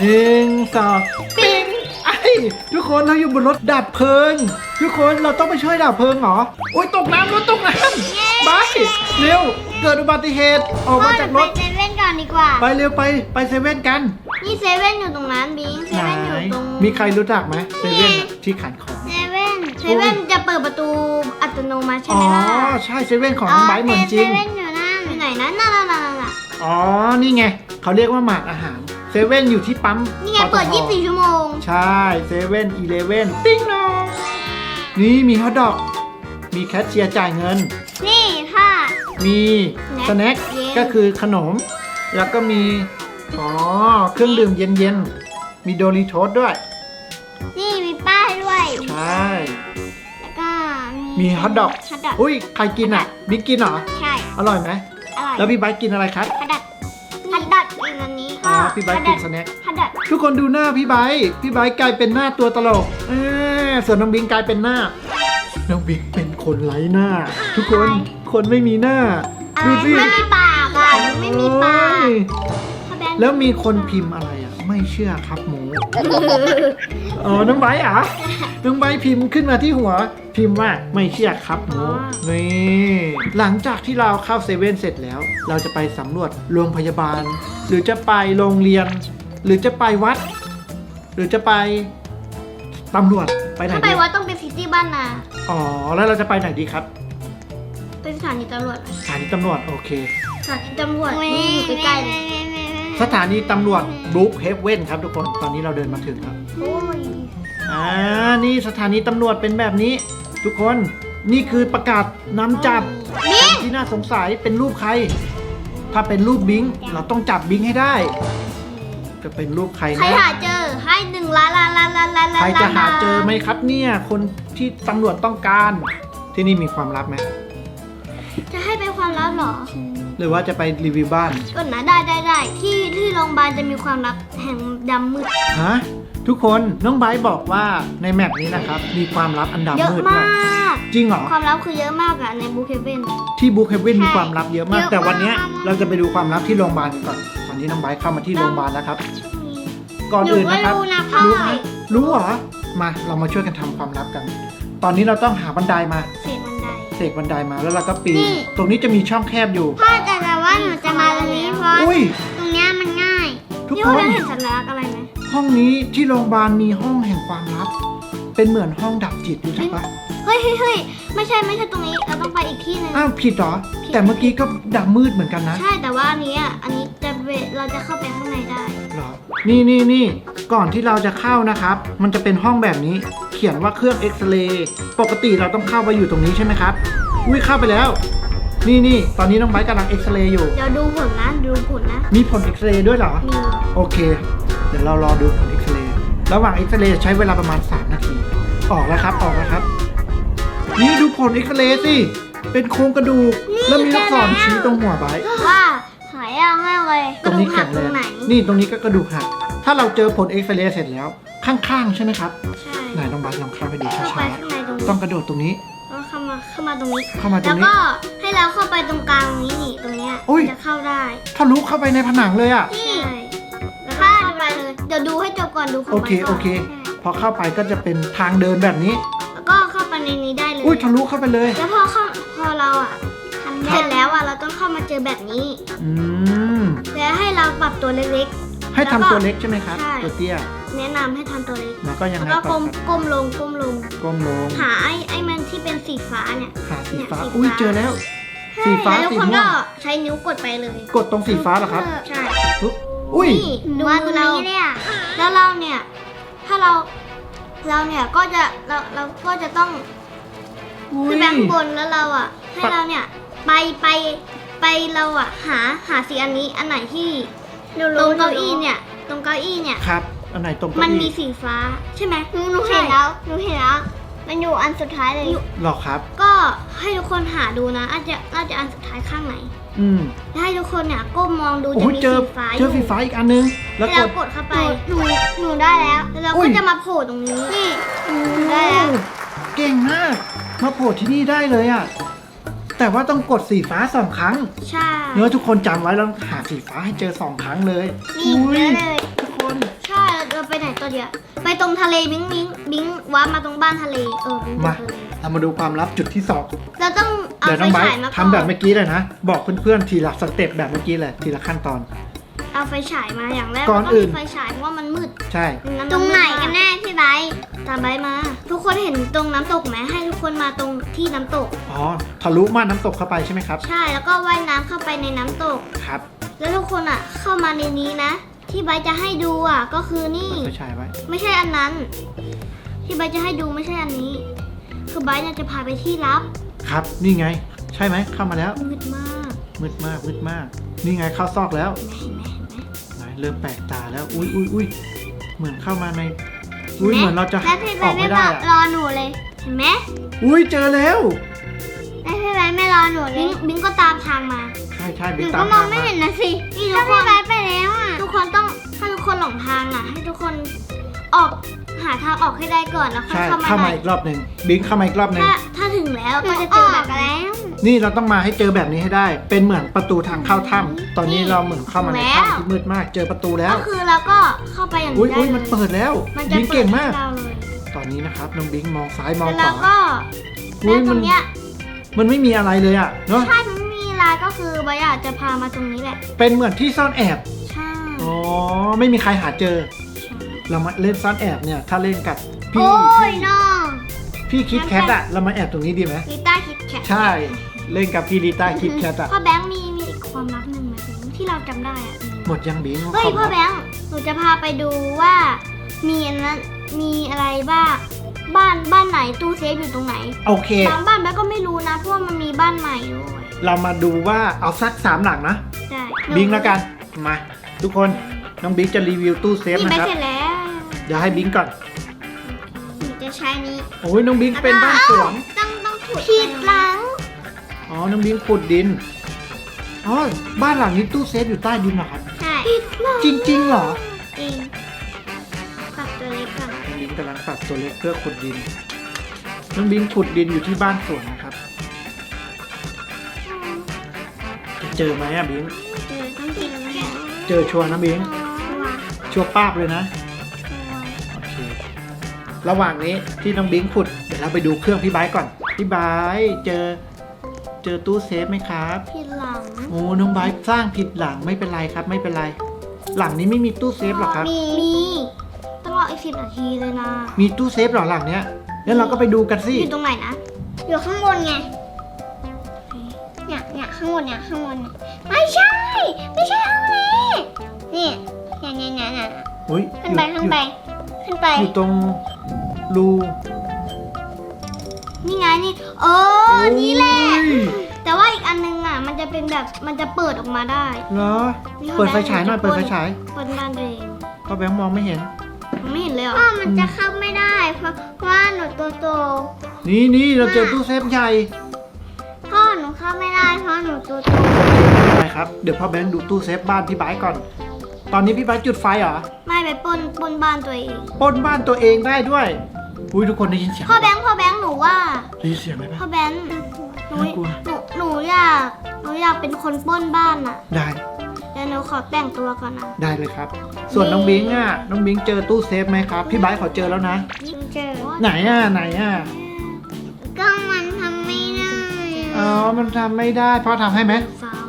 หนึ่งสองปิ้งไอ้ทุกคนเราอยู่บนรถดับเพลิง ทุกคนเราต้องไปช่วยดับเพลิงเหรอโอ๊ยตกน้ำรถตกน้ำไปเร็วเกิดอุบัติเหตุออกมาจากรถ ไปเซเว่นก่อนดีกว่า ไปเร็วไปไปเซเว่นกัน นี่เซเว่นอยู่ตรงนั้นบิงเซไหนเว่นอยู่ตรงมีใครรู้จักไหมเซเว่นอะที่ขายของเซเว่นเซเว่นจะเปิดประตูอัตโนมัติใช่อ๋ไหอมล่ะใช่เซเว่นของน้องไบร์ทเหมือนจริงเซเว่นอยู่นั่นอยู่ไหนนั่นนั่นนั่นนั่นนั่นอ๋อนี่ไง เขาเรียกว่าหมากอาหารเซเว่นอยู่ที่ปั๊มนี่ไงปตทเปิด24 ชั่วโมง ใช่เซเว่นอีเลเว่นติ้งนองนี่มีฮอทดอก มีแคชเชียร์จ่ายเงิน นี่ค่ะ มีสสแน็แน็คคเย็น ก็คือขนม แล้วก็มีอ๋อเครื่องดื่มเย็นๆ มีโดริโทสด้วย นี่มีป้ายด้วย ใช่ แล้วก็มีฮอทดอก ฮอทดอก อุ้ยใครกินอะบิ๊กกินเหรอ ใช่ อร่อยไหม อร่อยแล้วพี่ไบร์ทกินอะไรครับ ฮอท พี่ไบร์ทกินสแน็คฮอทดอกทุกคนดูหน้าพี่ไบร์ทพี่ไบร์ทกลายเป็นหน้าตัวตลกเออส่วนน้องบิงกลายเป็นหน้า น้องบิงเป็นคนไร้หน้า ทุกคนคนไม่มีหน้าอะไรดูสิไม่มีปากอะไม่มีปากโอ้ยเขาบนแล้วมีคนพิมพ์อะไรอะ ไม่เชื่อครับหมูอ๋อน้องไบร์ทเหรอะ น้องไบร์ทพิมพ์ขึ้นมาที่หัว พิมพ์ว่าไม่เชื่อครับหมูนี่หลังจากที่เราเข้าเซเว่นเสร็จแล้ว เราจะไปสำรวจโรงพยาบาล หรือจะไปโรงเรียน หรือจะไปวัด หรือจะไปตำรวจไปไหนถ้าไปดีวัดต้องไปซิตี้บ้านนา อ๋อแล้วเราจะไปไหนดีครับไปสถานีตำรวจสถานีตำรวจโอเค สถานีตำรวจนี่อยู่ใกล้ๆเลยสถานีตำรวจบรูคเฮฟเว่นครับทุกคนตอนนี้เราเดินมาถึงแล้วโอ้ย อ่า นี่สถานีตำรวจเป็นแบบนี้ ทุกคนนี่คือประกาศนำจับบิงที่น่าสงสัยเป็นรูปใคร ถ้าเป็นรูปบิงเราต้องจับบิงให้ได้ จะเป็นรูปใครใครนะหาเจอให้หนึ่งล้านล้านล้านล้านล้านใครจะหาเจอไหมครับเนี่ย คนที่ตำรวจต้องการ ที่นี่มีความลับไหมจะให้เป็นความลับเหรอ หรือว่าจะไปรีวิวบ้านก่อนนะได้ได้ได้ที่ที่โรงพยาบาลจะมีความลับแห่งดำมืดฮะ ทุกคนน้องไบร์ทบอกว่าในแมปนี้นะครับ มีความลับอันดำเยอะมืดมด้วยากจริงเหรอ ความลับคือเยอะมากอะในบูเคเวนที่บูคเฮเว่นใช่มีความลับเยอะมาก เยอะแต่วันเนี้ยมาก เราจะไปดูความลับที่โรงพยาบาลกันก่อนตอนนี้น้องไบร์ทเข้ามาที่โรงพยาบาลแล้วครับก่อนอื่นนะครับหนูก็รู้นะพ่อ รู้ไหมรู้เหรอมาเรามาช่วยกันทำความลับกัน ตอนนี้เราต้องหาบันไดมาเศษบันได เสกบันไดมาแล้วเราก็ปีนนี่ ตรงนี้จะมีช่องแคบอยู่พ่อแต่แต่ว่าหนูจะมาตรงนี้เพราะอุ้ยตรงเนี้ยมันง่ายทุกนี่ควันนนั้นเห็นสัญลักษณ์อะไรไหม ห้องนี้ที่โรงพยาบาลมีห้องแห่งความลับ เป็นเหมือนห้องดับจิตรู้จักปะเฮ้ยเฮ้ยเฮ้ยไม่ใช่ไม่ใช่ตรงนี้ เราต้องไปอีกที่หนึง อ้าวผิดเหรอ ผิด แต่เมื่อกี้ก็ดับมืดเหมือนกันนะใช่แต่ว่าอันนี้อะ อันนี้จะเวเราจะเข้าไปข้างในได้ เหรอนี่นี่นี่ก่อนที่เราจะเข้านะครับ มันจะเป็นห้องแบบนี้ เขียนว่าเครื่องเอ็กซเรย์ปกติเราต้องเข้าไปอยู่ตรงนี้ใช่ไหมครับอุ้ยเข้าไปแล้ว นี่นี่ตอนนี้น้องไบร์ทกำลังเอ็กซเรย์อยู่ เดี๋ยวดูผลนะ ดูผลนะ มีผลเอ็กซเรย์ด้วยเหรอ มี โอเค เดี๋ยวเรารอดูผลเอ็กซเรย์ระหว่างเอ็กซเรย์ใช้เวลาประมาณ 3 นาที ออกแล้วครับออกแล้วครับ นี่ดูผลเอ็กซเรย์สิ เป็นโครงกระดูก แล้วมีลูกศรชี้ตรงหัวไบร์ทว่าหายากมากเลยตรงนี้กะแข็งดูแรหักตรงงไหนนี่ตรงนี้ก็กระดูกหัก ถ้าเราเจอผลเอ็กซเรย์เสร็จแล้ว ข้างๆ ใช่ไหมครับใช่ไหนน้องบัสลองเข้าไปดูเข้าไปช้าข้างในตรงๆนี้ต้องกระโดดตรงนี้แล้วเข้ามาเข้ามาตรงนี้เข้ามาตรแล้งวนี้ก็ให้เราเข้าไปตรงกลางตรงนี้นี่ตรงเนี้ยอุ้ยจะเข้าได้ทะลุเข้าไปในผนังเลยอะใช่แล้วก็ เข้าไปเลยเดี๋ยวดูให้จบก่อนดูข้าโอไปเคโอเค พอเข้าไปก็จะเป็นทางเดินแบบนี้ แล้วก็เข้าไปในนี้ได้เลย อุ้ยทะลุเข้าไปเลย แล้วพอเข้าพอเราอะทำเสร็จแล้วอะเราต้องเข้ามาเจอแบบนี้ อืม แล้วให้เราปรับตัวเล็ก ให้ทำตัวเล็กใช่ไหมครับ ใช่ ตัวเตี้ย ๆ แนะนำให้ทำตัวเล็ก แล้วก็ยังแล้วไงก็ต่ก้อมครับก้มลงก้มลง ก้มลง หาไอ้ไอ้มันที่เป็นสีฟ้าเนี่ย หาสีฟ้า เนี่ยสีฟ้า อุ้ยเจอแล้ว สีฟ้าแล้วสีทุกคนม่วก็งใช้นิ้วกดไปเลยกดตรงสีฟ้าเหรอครับ ใช่ ปุ๊บ อุ้ยนี่ดูมือเราแล้วเราเนี่ย ถ้าเรา เราเนี่ยก็จะ เราเราก็จะต้องอุ้ขึ้ยนไปข้างบนแล้วเราอะ ให้ปะเราเนี่ย ไปไปไปเราอะ หาหาสีอันนี้ อันไหนที่ตรงเก้าอี้เนี่ย ตรงเก้าอี้เนี่ย ครับ อันไหนตรงมันเก้ามีอี้สีฟ้าใช่ไหมหนูหนูเห็เห็นนแล้แล้ววหนูเห็นแล้ว มันอยู่อันสุดท้ายเลย หรอครับ ก็ให้ทุกคนหาดูนะอาจจะอาจจะอันสุดท้ายข้างไหนอืมแล้วให้ทุกคนเนี่ยก้มมองดูโอ้จะยมีเจอสีฟ้าอเจอยู่สีฟ้าอีกอันนึง แล้วให้กเราดกดเข้าไปหนูหนูได้แล้วแล้วเราอุ้ก็ยจะมาโผล่ตรงนี้นี่ได้แล้ว เก่งมากมาโผล่ที่นี่ได้เลยอะ แต่ว่าต้องกดสีฟ้าสองครั้ง ใช่เนื้อทุกคนจำไว้แล้วหาสีฟ้าให้เจอสองครั้งเลยนี่อุ้เยยอะเลยทุกคนใช่ กี้ไปตรงทะเลบิงบิงบิงว้าร์ปมาตรงบ้านทะเลเออบิงมาทะเลเรามาดูความลับจุดที่สองเราต้องเอาเดี๋ยวไฟน้องไบร์ฉายทมาก่อนทำแบบเมื่อกี้เลยนะ บอกเพื่อนๆทีละสเต็ปแบบเมื่อกี้เลยทีละขั้นตอน เอาไฟฉายมาอย่างแรกก่อนเราต้งอื่นมีไฟฉายเพราะว่ามันมืดใช่ม่ตรงไหนกันแน่พี่ไบร์ทตามไบร์ทมา ทุกคนเห็นตรงน้ำตกไหมให้ทุกคนมาตรงที่น้ำตก อ๋อทะลุม่านน้ำตกเข้าไปใช่ไหมครับ ใช่แล้วก็ว่ายน้ำเข้าไปในน้ำตก ครับ แล้วทุกคนอะเข้ามาในนี้นะ ที่ไบร์ทจะให้ดูอะก็คือนี่ เปิดไฟฉายไว้ไม่ใช่อันนั้น ที่ไบร์ทจะให้ดูไม่ใช่อันนี้ คือไบร์ทเนี่ยจะพาไปที่ลับครับ นี่ไง ใช่ไหมเข้ามาแล้ว มืดมากมืดมากมืดมาก นี่ไงเข้าซอกแล้วเห็นไหมเห็นไหม ไหนเริ่มแปลกตาแล้ว อุ้ยอุ้ยอุ้ยเหมือนเข้ามาใน อุ้ยเห็นไหมเหมือนเราจะแล้วพี่ไบอร์อทกไม่ไม่บได้อกอะรอหนูเลย เห็นไหมอุ้ยเจอแล้ว แล้วพี่ไบร์ทไม่รอหนูเลบิยงบิงก็ตามทางมาใช่ใช่หบิ๊นูกตาก็มมองทางไม่มาเห็นนะสินี่ทุถ้ากคพี่นไบร์ทไปแล้วอะ ทุกคนต้องถ้าทุกคนหลงทางอะ ให้ทุกคนออกหาทางออกให้ได้ก่อนแล้วค่อยใช่เข้ามาเข้าใหมาม่อีกรอบหนึ่งบิ๊กเข้ามาอีกรอบหนึ่งถ้าถ้าถึงแล้วหนูก็จะอเจออแบกบนั้นแล้ว นี่เราต้องมาให้เจอแบบนี้ให้ได้ เป็นเหมือนประตูทางเข้าถ้ำตอนนี้เราเหมือนเข้ามาในถ้ำที่มืดมากเจอประตูแล้ว ก็คือเราก็เข้าไปอย่างอุ้ยนี้ได้อุ้ยเลมันยเปิดแล้วมันจะบิ๊กเปิเก่ดงให้มากเราเลยตอนนี้นะครับน้องบิ๊กมองซ้ายมองแล้วขวาเราก็อุ้ยแล้วตมัรน งเนี้ยมันไม่มีอะไรเลยอะเนาะ ใช่มันไม่ มีลายก็คือใบอยากจะพามาตรงนี้แหละ เป็นเหมือนที่ซ่อนแอบ ใช่ อ๋อ ไม่มีใครหาเจอใช่เรามาเล่นซ่อนแอบเนี่ย ถ้าเล่นกับพี่โอ้ยพี่น้องพี่คิดแคทอะเรามาแอบตรงนี้ดีไหมลิต้าคิดแคทใช่ เล่นกับพี่ลิต้าคิดแคทอะพ่อแบงค์มีมีอีกความลับหนึ่งไหมที่เราจำได้อะหมดยังบิ๊กเฮ้ยความพ่อลับแบงค์หนูจะพาไปดูว่ามีอันนั้นมีอะไรบ้างบ้านบ้านไหนตู้เซฟอยู่ตรงไหน โอเคบางบ้านแบงค์ก็ไม่รู้นะเพราะว่ามันมีบ้านใหม่ด้วย เรามาดูว่าเอาสักสามหลังนะใช่บิ๊กแล้วกัน มา ทุกคน น้องบิ๊กจะรีวิวตู้เซฟนี่นะไปครับ เสร็จแล้วเดี๋ยวให้บิ๊กก่อน หนูจะใช้นี้โอ้ยน้องบิ๊กเป็นบ้านสวน ต้องต้องถูกผิดหลังอ๋อ น้องบิ๊กขุดดิน อ๋อ บ้านหลังนี้ตู้เซฟอยู่ใต้ดินเหรอครับ ใช่ผิดหลังจริงๆเหรอ จริงปรับตัวเล็กก่อนน้องบิงกำลังปรับตัวเล็กเพื่อขุดดิน น้องบิงขุดดินอยู่ที่บ้านสวน เจอไหมอะบิงเจอต้องกินแล้วนะเจอชัวร์นะบิงตัวชัวร์ป้าบเลยนะโอเคระหว่างนี้ที่น้องบิงขุดเดี๋ยวเราไปดูเครื่องพี่ไบร์ทก่อนพี่ไบร์ทเจอ เจอตู้เซฟไหมครับผิดหลังโอ้น้องไบร์ทสร้างผิดหลังไม่เป็นไรครับ ไม่เป็นไร หลังนี้ไม่มีตู้เซฟหรอครับ มีมีต้องรออีกสิบนาทีเลยนะมีตู้เซฟหรอหลังเนี้ยงั้นเราก็ไปดูกันสิอยู่ตรงไหนนะอยู่ข้างบนไง เนี่ยเนี่ยข้างบนเนี่ยข้างบนเนี่ยไม่ใช่ ไม่ใช่ห้องนี้นี่เนี่ยเนี่ยเนี่ยเนี่ยอุ้ยขึ้นไปอยู่ขึ้นไปขึ้นไป อยู่ตรงรูนี่ไงนี่เออนี่แหละโอ้ยแต่ว่าอีกอันนึงอะ มันจะเป็นแบบมันจะเปิดออกมาได้เหรอ นี่เปิดไฟฉายหน่อยจะเปิดไฟฉายเปิดบ้านตัวเองก็แบงค์มองไม่เห็นมันไม่เห็นเลยเหรอพ่อมันจะเข้าไม่ได้ เพราะว่าหนูตัวโต นี่นี่เราเจอตู้เซฟใหญ่พ่อหนู เข้าไม่ได้เพราะหนูตัวโตไปครับ เดี๋ยวพ่อแบงค์ดูตู้เซฟบ้านพี่ไบร์ทก่อน ตอนนี้พี่ไบร์ทจุดไฟเหรอไม่ไปปล้นปล้นบ้านตัวเองปล้นบ้านตัวเองได้ด้วยอุ้ยทุกคนได้ยินเสียงพ่อแบงค์พ่อแบงค์หนูว่า ได้ยินเสียงไหมพ่อปะแบงค์หนูน่ากลัวหนูหนูอยากหนูอยากเป็นคนปล้นบ้านอะได้ เดี๋ยวหนูขอแต่งตัวก่อนนะได้เลยครับ ส่วนน้องบิงอะ น้องบิงเจอตู้เซฟไหมครับ พี่ไบร์ทเขาเจอแล้วนะยิ่งเจอ ไหนอะ ไหนอะ อ๋อ มันทำไม่ได้ พ่อทำให้ไหมฟาว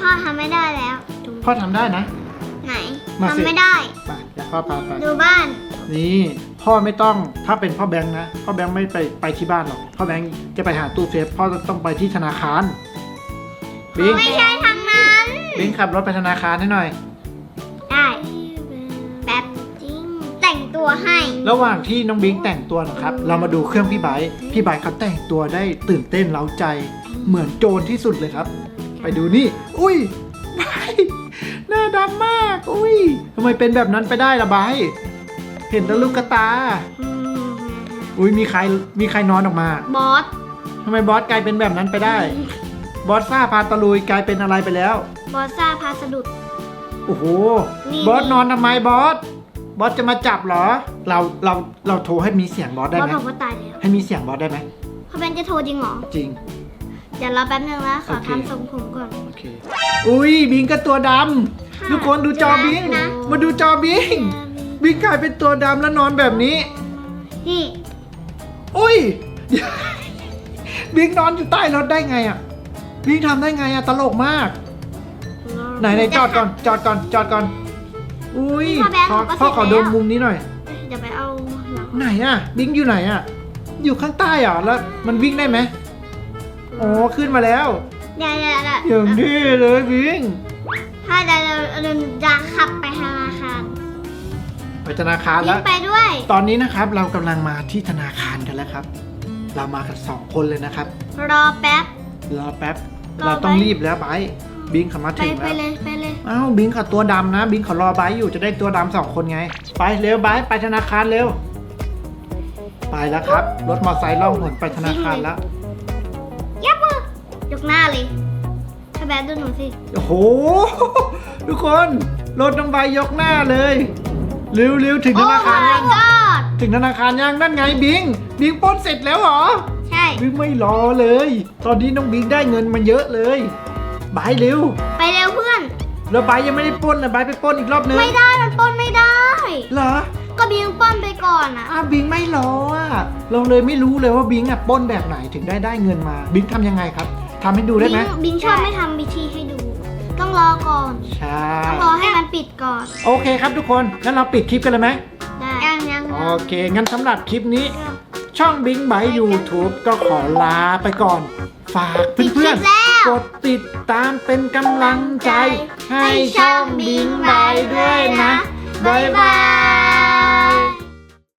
พ่อทำไม่ได้แล้ว พ่อทำได้นะ ไหนมาสิ ทำไม่ได้ไปเดี๋ยวพ่อพาไป ดูบ้าน นี่พ่อไม่ต้องถ้าเป็นพ่อแบงค์นะพ่อแบงค์ไม่ไปไปที่บ้านหรอกพ่อแบงค์จะไปหาตู้เซฟพ่อต้องไปที่ธนาคารบิงไม่ใช่ทางนั้นบิงขับรถไปธนาคารให้หน่อย ต่งตัวให้ ระหว่างที่น้องบิงแต่งตัวนะครับ เรามาดูเครื่องพี่ไบร์ทพี่ไบร์ทเขาแต่งตัวได้ตื่นเต้นเร้าใจ เหมือนโจรที่สุดเลยครับ ไปดูนี่ อุ้ยไบร์ทหน้าดำมาก อุ้ยทำไมเป็นแบบนั้นไปได้ล่ะไบร์ทเห็นแต่ลูกกระตาอืมอุ้ยมีใครมีใครนอนออกมาบอสทำไมบอสกลายเป็นแบบนั้นไปได้ บอสซ่าพาตะลุยกลายเป็นอะไรไปแล้ว บอสซ่าพาสะดุด โอ้โห นี่ บอสนอนทำไมบอส บอสจะมาจับเหรอ เราเราเราโทรให้มีเสียงบอสได้บอไหสมบอกว่าตายแล้วให้มีเสียงบอสได้ไหมพ่อแบงค์จะโทรจริงเหรอ จริง เดี๋ยวรอแป๊บนึงนะขอโอเคทำทรงผมก่อน โอเค อุ้ยบิงก็ตัวดำทุกคนดูจอบิงมาดูจอบิง บิงกลายเป็นตัวดำแล้วนอนแบบนี้ นี่อุ้ย บิงนอนอยู่ใต้รถได้ไงอะ บิงทำได้ไงอะตลกมาก ไหนไหนจอดก่อนจอดก่อนจอดก่อน อุ้ยขอพ่อขอดูมุมนี้หน่อย เดี๋ยวไปเอาหลังไหนอะ บิงอยู่ไหนอะ อยู่ข้างใต้เหรอแล้วมันวิ่งได้ไหมอ๋อขึ้นมาแล้วเดี๋ยวเดี๋ยวเดี๋ยวอย่างนี้เลยบิง ถ้าเดี๋ยวเราเราจะขับไปธนาคารไปธนาคารยิแล้วงไปด้วย ตอนนี้นะครับเรากำลังมาที่ธนาคารกันแล้วครับ เรามากันสองคนเลยนะครับ รอแป๊บ รอแป๊บรอเราต้องไว้รีบแล้วไปบิงเขามาไปถึงไปแล้ว เลยไปเลย อ้าวบิงเขาตัวดำนะ บิงเขารอไบร์ทอยู่จะได้ตัวดำสองคนไง ไปเร็วไบร์ทไปธนาคารเร็ว ไปแล้วครับ รถมอเตอร์ไซค์ล่องหนไปธนาคารแล้วยับมือยกหน้าเลยถ้าแบดดูหนูสิโอ้โห ทุกคน รถน้องใบร์ทยกหน้าเลยเร็วเร็วถึงธโอ้นาคาร my ยัง god ถึงธนาคารยังนั่นไงบิง บิงปล้นเสร็จแล้วเหรอ ใช่ บิงไม่รอเลย ตอนนี้น้องบิงได้เงินมาเยอะเลยบายเร็ว แล้วบายยังไม่ได้ปล้นนะบายไปปล้นอีกรอบนึงไม่ได้มันปล้นไม่ได้ เหรอก็บิงปล้นไปก่อนอะอ้าวบิงไม่รออะเราเลยไม่รู้เลยว่าบิงอะปล้นแบบไหนถึงได้ได้เงินมา บิงทำยังไงครับทำให้ดูได้ไหม บิงบิงชอบไม่ทำวิธีให้ดู ต้องรอก่อน ใช่ ต้องรอให้มันปิดก่อน โอเคครับทุกคน งั้นเราปิดคลิปกันเลยไหม ได้ ยังยังโอเค งั้นสำหรับคลิปนี้ ช่องบิงบายยูทูบก็ขอลาไปก่อน ฝากปิดคเพื่ลิอนปแล้วๆ กดติดตามเป็นกำลังใจ ให้ช่องบิงบายด้วยนะ บ๊ายบาย